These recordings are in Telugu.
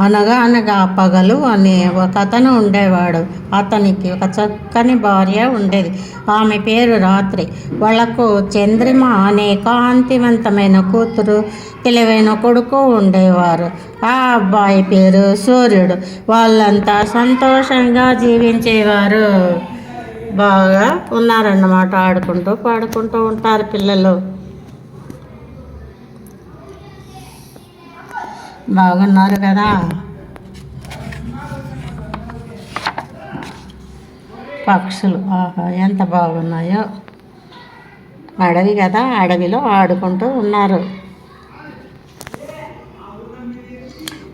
అనగా అనగా పగలు అనే ఒక అతను ఉండేవాడు. అతనికి ఒక చక్కని భార్య ఉండేది. ఆమె పేరు రాత్రి. వాళ్ళకు చంద్రిమ అనే కాంతివంతమైన కూతురు తెలివైన కొడుకు ఉండేవారు. ఆ అబ్బాయి పేరు సూర్యుడు. వాళ్ళంతా సంతోషంగా జీవించేవారు. బాగా ఉన్నారన్నమాట. ఆడుకుంటూ పాడుకుంటూ ఉంటారు పిల్లలు. బాగున్నారు కదా. పక్షులు ఆహా ఎంత బాగున్నాయో. అడవి కదా అడవిలో ఆడుకుంటూ ఉన్నారు.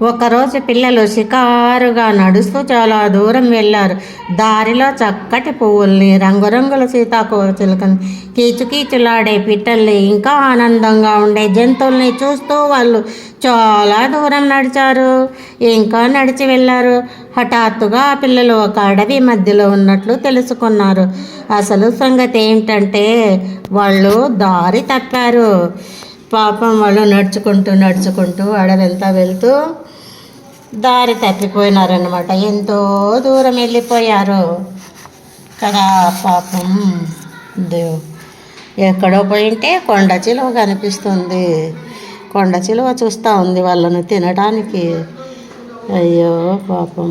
ఒకరోజు పిల్లలు షికారుగా నడుస్తూ చాలా దూరం వెళ్ళారు. దారిలో చక్కటి పువ్వుల్ని రంగురంగుల సీతాకోక చిలుకని కీచుకీచులాడే పిట్టల్ని ఇంకా ఆనందంగా ఉండే జంతువుల్ని చూస్తూ వాళ్ళు చాలా దూరం నడిచారు. ఇంకా నడిచి వెళ్ళారు. హఠాత్తుగా ఆ పిల్లలు ఒక అడవి మధ్యలో ఉన్నట్లు తెలుసుకున్నారు. అసలు సంగతి ఏమిటంటే వాళ్ళు దారి తప్పారు. పాపం వాళ్ళు నడుచుకుంటూ నడుచుకుంటూ అడవెంతా వెళ్తూ దారి తప్పిపోయినారనమాట ఎంతో దూరం వెళ్ళిపోయారు. కదా పాపం. దేవ్ ఎక్కడో పోయింటే కొండ చిలువ కనిపిస్తుంది. కొండ చిలువ చూస్తూ ఉంది వాళ్ళను తినడానికి అయ్యో పాపం.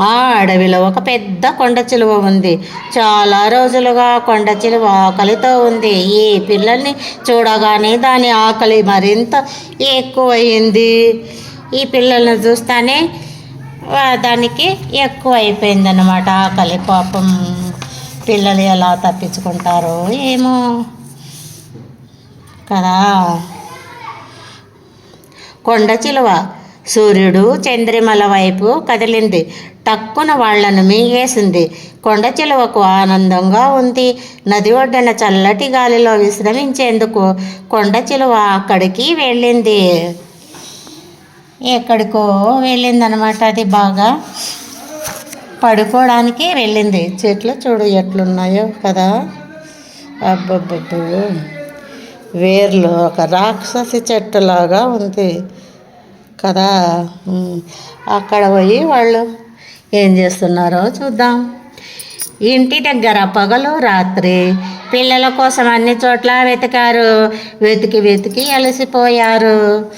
ఆ అడవిలో ఒక పెద్ద కొండ చిలువ ఉంది. చాలా రోజులుగా కొండ చిలువ ఆకలితో ఉంది. ఈ పిల్లల్ని చూడగానే దాని ఆకలి మరింత ఎక్కువయింది ఈ పిల్లల్ని చూస్తానే దానికి ఎక్కువ అయిపోయిందన్నమాట ఆకలి పాపం. పిల్లలు ఎలా తప్పించుకుంటారో ఏమో. కదా? కొండ చిలువ సూర్యుడు చంద్రిమల వైపు కదిలింది. తక్కున వాళ్ళను మీగేసింది. కొండ చిలువకు ఆనందంగా ఉంది. నది ఒడ్డున చల్లటి గాలిలో విశ్రమించేందుకు కొండ చిలువ అక్కడికి వెళ్ళింది. ఎక్కడికో వెళ్ళిందనమాట అది బాగా. పడుకోవడానికి వెళ్ళింది. చెట్లు చూడు ఎట్లున్నాయో కదా. అబ్బబ్బబ్బో వేర్లు ఒక రాక్షసి చెట్టులాగా ఉంది కదా. అక్కడ పోయి వాళ్ళు ఏం చేస్తున్నారో చూద్దాం. ఇంటి దగ్గర పగలు రాత్రి. పిల్లల కోసం అన్ని చోట్ల వెతికారు. వెతికి వెతికి అలసిపోయారు.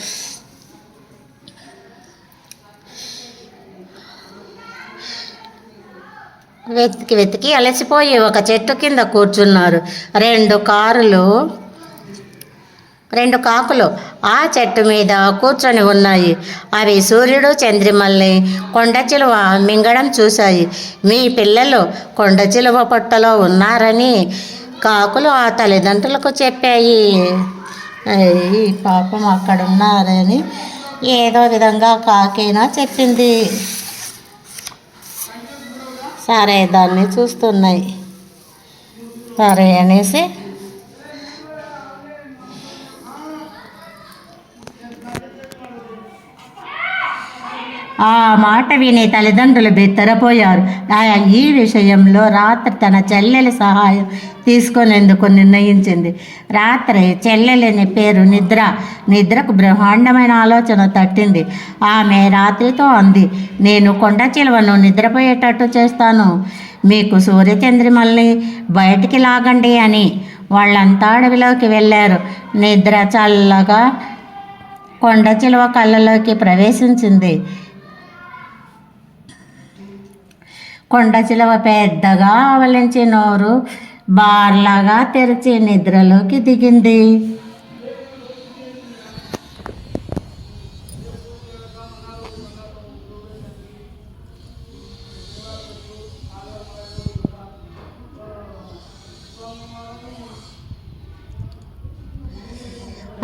వెతికి వెతికి అలసిపోయి ఒక చెట్టు కింద కూర్చున్నారు. రెండు కారులు రెండు కాకులు ఆ చెట్టు మీద కూర్చొని ఉన్నాయి. అవి సూర్యుడు చంద్రిమల్ని కొండ చిలువ మింగడం చూశాయి. మీ పిల్లలు కొండ చిలువ పొట్టలో ఉన్నారని కాకులు ఆ తల్లిదండ్రులకు చెప్పాయి. అయ్యి పాపం అక్కడ ఉన్నారని ఏదో విధంగా కాకైనా చెప్పింది. సరే దాన్ని చూస్తున్నాయి. సరే అనేసి ఆ మాట విని తల్లిదండ్రులు బెత్తరపోయారు. ఆయన ఈ విషయంలో రాత్రి తన చెల్లెలి సహాయం తీసుకునేందుకు నిర్ణయించింది. రాత్రి చెల్లెలిని పేరు నిద్ర నిద్రకు బ్రహ్మాండమైన ఆలోచన తట్టింది. ఆమె రాత్రితో అంది నేను కొండ చిలువను నిద్రపోయేటట్టు చేస్తాను. మీకు సూర్యచంద్రిమల్ని బయటికి లాగండి అని వాళ్ళంతా అడవిలోకి వెళ్ళారు. నిద్ర చల్లగా కొండ చిలువ కళ్ళలోకి ప్రవేశించింది. కొండ చిలవ పెద్దగా ఆవలించి నోరు బార్లాగా తెరిచి నిద్రలోకి దిగింది.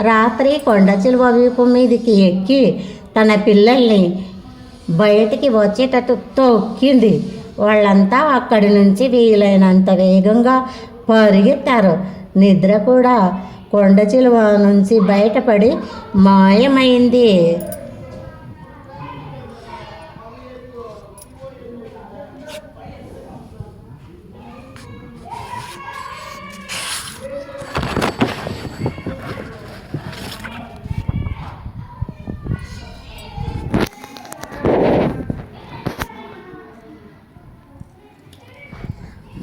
రాత్రి కొండ చిలువ వీపు మీదికి ఎక్కి తన పిల్లల్ని బయటికి వచ్చేటట్టు తొక్కింది. వాళ్ళంతా అక్కడి నుంచి వీలైనంత వేగంగా పరిగెత్తారు. నిద్ర కూడా కొండ చిలువ నుంచి బయటపడి మాయమైంది.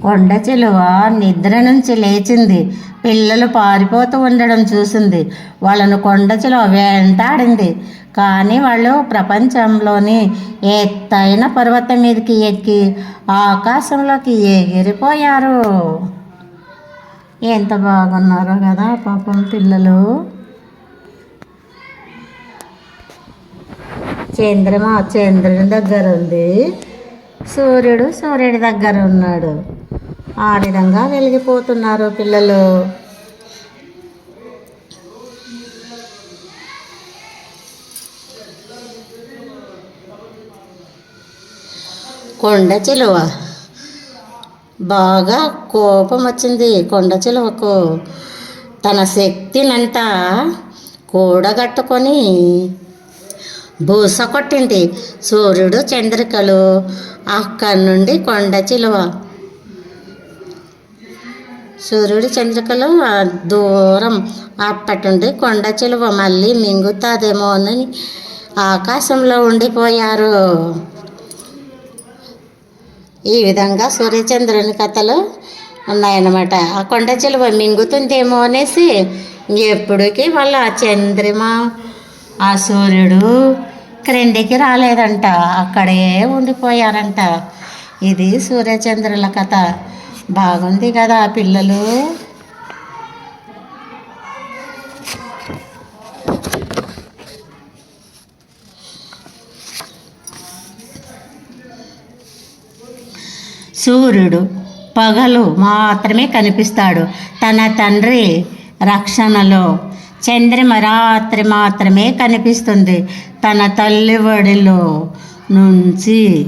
కొండ చిలువ నిద్ర నుంచి లేచింది. పిల్లలు పారిపోతూ ఉండడం చూసింది. వాళ్ళను కొండ చిలువ వెంటాడింది. కానీ వాళ్ళు ప్రపంచంలోని ఎత్తైన పర్వతం మీదకి ఎక్కి ఆకాశంలోకి ఎగిరిపోయారు. ఎంత బాగున్నారో కదా పాపం పిల్లలు. చంద్రమ చంద్రుని దగ్గర ఉంది సూర్యుడు సూర్యుడి దగ్గర ఉన్నాడు ఆ విధంగా వెలిగిపోతున్నారు పిల్లలు. కొండ చిలువ. బాగా కోపం వచ్చింది కొండ చిలువకు. తన శక్తినంతా కూడగట్టుకొని బూస కొట్టింది సూర్యుడు చంద్రికలు అక్కడి నుండి కొండ చిలువ. సూర్యుడు చంద్రికలు దూరం అప్పటి కొండ చిలువ మళ్ళీ మింగుతాదేమోనని ఆకాశంలో ఉండిపోయారు. ఈ విధంగా సూర్యచంద్రుని కథలు ఉన్నాయన్నమాట. ఆ కొండ చిలువ మింగుతుందేమో అనేసి ఎప్పటికీ వాళ్ళ ఆ చంద్రిమ ఆ సూర్యుడు క్రిందికి రాలేదంట. అక్కడే ఉండిపోయారంట. ఇది సూర్యచంద్రుల కథ. బాగుంది కదా పిల్లలు. సూర్యుడు పగలు మాత్రమే కనిపిస్తాడు. తన తండ్రి రక్షణలో చంద్రిమ రాత్రి మాత్రమే కనిపిస్తుంది. తన తల్లి ఒడిలో నుంచి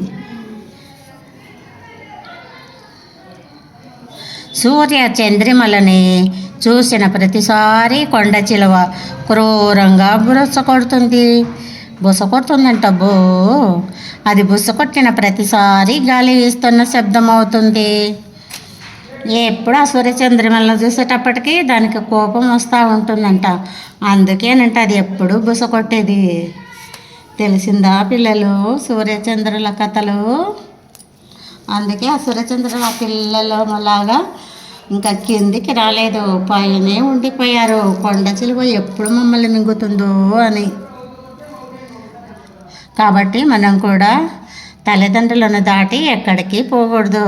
సూర్య చంద్రిమలని చూసిన ప్రతిసారి కొండ చిలువ క్రూరంగా బుస కొడుతుంది. బుస కొడుతుందంట అది బుస కొట్టిన ప్రతిసారి గాలి వీస్తున్న శబ్దం అవుతుంది ఎప్పుడు ఆ సూర్యచంద్రిమలను చూసేటప్పటికీ దానికి కోపం వస్తూ ఉంటుందంట. అందుకేనంట అది ఎప్పుడు బుస కొట్టేది. తెలిసిందా పిల్లలు సూర్యచంద్రుల కథలు? అందుకే ఆ సూర్యచంద్రుల పిల్లలు లాగా ఇంకా కిందికి రాలేదు. పైనే ఉండిపోయారు. కొండ చిలువ ఎప్పుడు మమ్మల్ని మింగుతుందో అని. కాబట్టి మనం కూడా తల్లిదండ్రులను దాటి ఎక్కడికి పోకూడదు.